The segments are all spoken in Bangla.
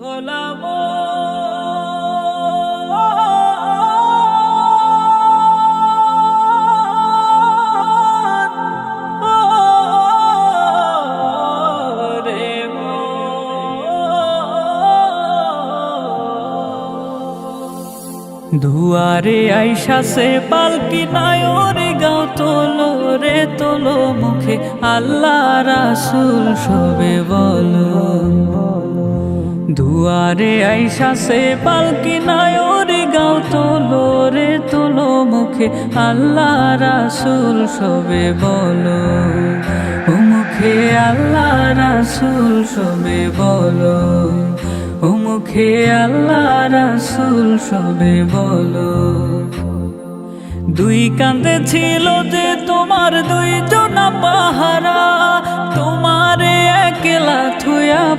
রে দুয়ারে আইসা সে পালকি নায়রে গাও তোলো রে তোলো মুখে। আল্লাহ রাসুল সবে বলো। দুয়ারে আইসা সে পালকি নায়রে গাও তোলো রে, তোলো মুখে। আল্লাহ রাসুল সবে বলো, ও মুখে আল্লাহ রাসুল সবে বলো, ও মুখে আল্লাহ রাসুল সবে বলো। দুই কান্দে ছিল যে তোমার দুই জনা পাহারা, তোমারে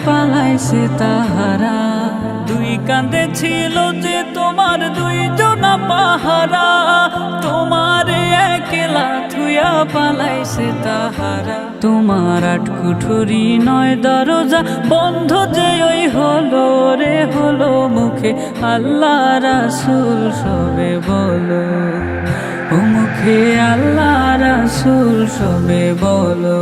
পালাইছে তাহারা। দুই কান্দে ছিল যে তোমার দুই জনা পাহারা। তোমারে একলা থুয়া পালাইছে তাহারা। তোমার আট কুঠুরি নয় দরজা বন্ধ যে ওই হলো রে, হলো মুখে। আল্লাহ রাসুল সবে বলো। ও মুখে আল্লাহ রাসুল সবে বলো।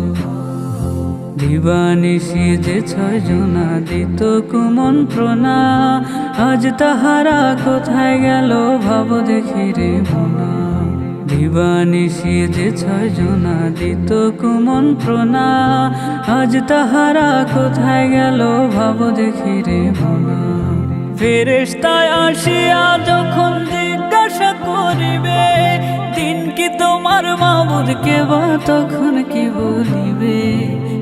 দিবানিশি যে ছয় জনা দিত কুমন্ত্রণা আজ তাহারা কোথায় গেল ভাব দেখি রে মনা। দিবানিশি যে ছয় জনা দিত কুমন্ত্রণা আজ তাহারা কোথায় গেল ভাব দেখি রে মনা। ফেরেশতায় আসিয়া যখন জিজ্ঞাসা করিবে, দিন কি তোমার মাবুদ কে বা তখন কি বলিবে?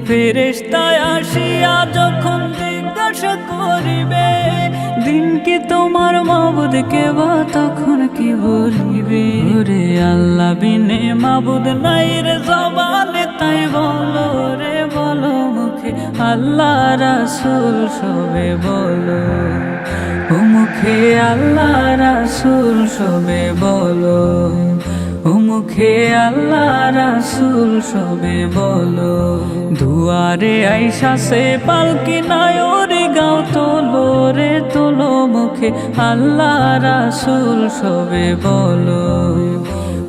ফেরেশতায় আসিয়া যখন জিজ্ঞাসা করিবে, দিন কি তোমার মাবুদ কে বা তখন কি বলিবে? রে আল্লাহ, বিনে মাবুদ নাই রে জবানে, তাই বলো রে, বলো মুখে, আল্লাহ রাসূল সবে বলো। ও মুখে আল্লাহ রাসূল সবে বলো। ও মুখে আল্লাহ রাসূল সবে বলো। দুয়ারে আইসা সে পালকি নায়রে গাও তোলো রে, তোলো মুখে। আল্লাহ রাসূল সবে বলো,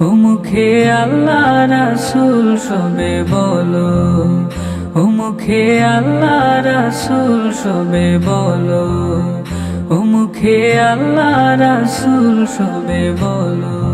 ও মুখে আল্লাহ রাসূল সবে বলো, ও মুখে আল্লাহ রাসূল সবে বলো, ও মুখে আল্লাহ রাসূল সবে বলো।